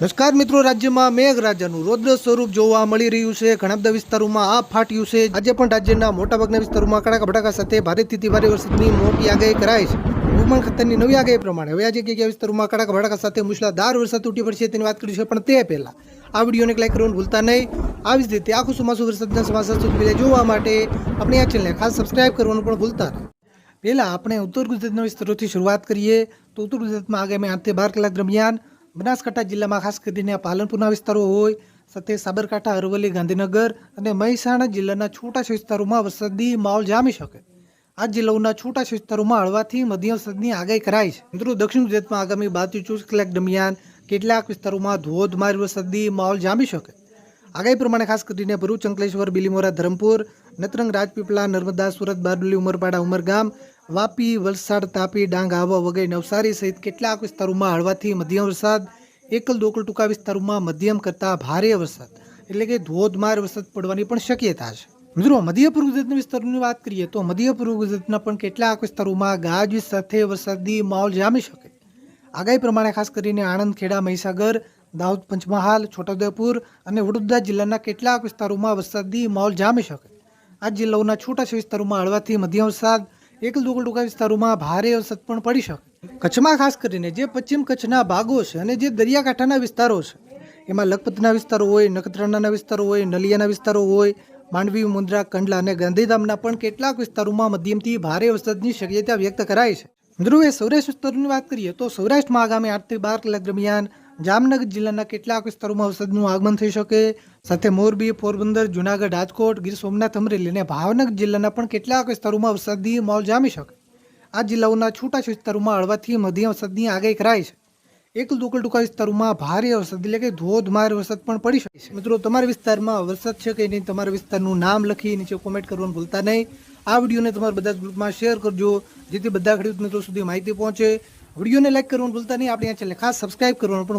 નમસ્કાર મિત્રો, રાજ્યમાં મેઘરાજાનું રૌદ્ર સ્વરૂપ જોવા મળી રહ્યું છે. ઘણા બધા વિસ્તારોમાં આ ફાટ્યું છે. આજે પણ રાજ્યના મોટાભાગના વિસ્તારોમાં કડાકા ભડાકા સાથે ભારેથી ભારે વરસાદની મોટી આગાહી કરાઈ છે. હવામાન ખાતાની નવી આગાહી પ્રમાણે હવે આજે કયા વિસ્તારોમાં કડાકા ભડાકા સાથે મુશળાધાર વરસાદ તૂટી પડશે તેની વાત કરી છે પણ તે પહેલા આ વિડીયોને લાઈક કરવાનું ભૂલતા નહીં. આવી જ રીતે આખું ચોમાસું વરસાદના સમાચાર જોવા માટે આપણી આ ચેનલને ખાસ સબસ્ક્રાઇબ કરવાનું પણ ભૂલતા નહીં. પહેલાં આપણે ઉત્તર ગુજરાતના વિસ્તારોથી શરૂઆત કરીએ. તો ઉત્તર ગુજરાતમાં આગામી આઠથી બાર કલાક દરમિયાન બનાસકાંઠા જિલ્લામાં ખાસ કરીને પાલનપુરના વિસ્તારો હોય, સાથે સાબરકાંઠા, અરવલ્લી, ગાંધીનગર અને મહેસાણા જિલ્લાના છૂટા વિસ્તારોમાં વરસાદી માહોલ જામી શકે. આ જિલ્લાઓના છૂટા વિસ્તારોમાં હળવાથી મધ્યમ વરસાદની આગાહી કરાઈ છે. મિત્રો, દક્ષિણ ગુજરાતમાં આગામી બારથી ચોવીસ કલાક દરમિયાન કેટલાક વિસ્તારોમાં ધોધમાર વરસાદી માહોલ જામી શકે. આગાહી પ્રમાણે ખાસ કરીને ભરૂચ, અંકલેશ્વર, બિલીમોરા, ધરમપુર, નતરંગ, રાજપીપળા, નર્મદા, સુરત, બારડોલી, ઉમરપાડા, ઉમરગામ વાપી, વલસાડ, તાપી, ડાંગ આહવા વગેરે નવસારી સહિત કેટલાક વિસ્તારોમાં હળવાથી મધ્યમ વરસાદ, એકલ દોકલ ટૂંકા વિસ્તારોમાં મધ્યમ કરતાં ભારે વરસાદ, એટલે કે ધોધમાર વરસાદ પડવાની પણ શક્યતા છે. મિત્રો મધ્ય પૂર્વ ગુજરાતના વિસ્તારોની વાત કરીએ તો મધ્ય પૂર્વ ગુજરાતના પણ કેટલાક વિસ્તારોમાં ગાજવીજ સાથે વરસાદી માહોલ જામી શકે. આગાહી પ્રમાણે ખાસ કરીને આણંદ ખેડા મહીસાગર, દાહોદ પંચમહાલ, છોટાઉદેપુર અને વડોદરા જિલ્લાના કેટલાક વિસ્તારોમાં વરસાદી માહોલ જામી શકે. આ જિલ્લાઓના છૂટા વિસ્તારોમાં હળવાથી મધ્યમ વરસાદ એકલ દોકલ ટૂંકા વિસ્તારોમાં ભારે વરસાદ પણ પડી શકે. કચ્છમાં ખાસ કરીને જે પશ્ચિમ કચ્છના ભાગો છે અને જે દરિયાકાંઠાના વિસ્તારો છે, એમાં લખપતના વિસ્તારો હોય, નખત્રાણાના વિસ્તારો હોય, નલિયાના વિસ્તારો હોય, માંડવી, મુન્દ્રા, કંડલા અને ગાંધીધામના પણ કેટલાક વિસ્તારોમાં મધ્યમથી ભારે વરસાદની શક્યતા વ્યક્ત કરાઈ છે. મિત્રો સૌરાષ્ટ્ર વિસ્તારોની વાત કરીએ તો સૌરાષ્ટ્રમાં આગામી આઠથી બાર કલાક દરમિયાન જામનગર જિલ્લાના કેટલાક વિસ્તારોમાં વરસાદનું આગમન થઈ શકે. સાથે મોરબી, પોરબંદર, જુનાગઢ, રાજકોટ, ગીર સોમનાથ, અમરેલી અને ભાવનગર જિલ્લાના પણ કેટલાક વિસ્તારોમાં વરસાદની માહોલ જામી શકે. આ જિલ્લાઓના છૂટા વિસ્તારોમાં હળવાથી મધ્યમ વરસાદની આગાહી કરાઈ છે. એક દોકલ ટૂંકા વિસ્તારોમાં ભારે વરસાદ એટલે કે ધોધમાર વરસાદ પણ પડી શકે છે. મિત્રો, તમારા વિસ્તારમાં વરસાદ છે કે નહીં, તમારા વિસ્તારનું નામ લખી નીચે કોમેન્ટ કરવાનું ભૂલતા નહીં. આ વિડીયોને તમારા બધા ગ્રુપમાં શેર કરજો, જેથી બધા ખેડૂત મિત્રો સુધી માહિતી પહોંચે. વિડીયોને લાઇક કરવાનું ભૂલતા નહીં, આપણે આ ચેનલ ખાસ સબસ્ક્રાઇબ કરવાનું પણ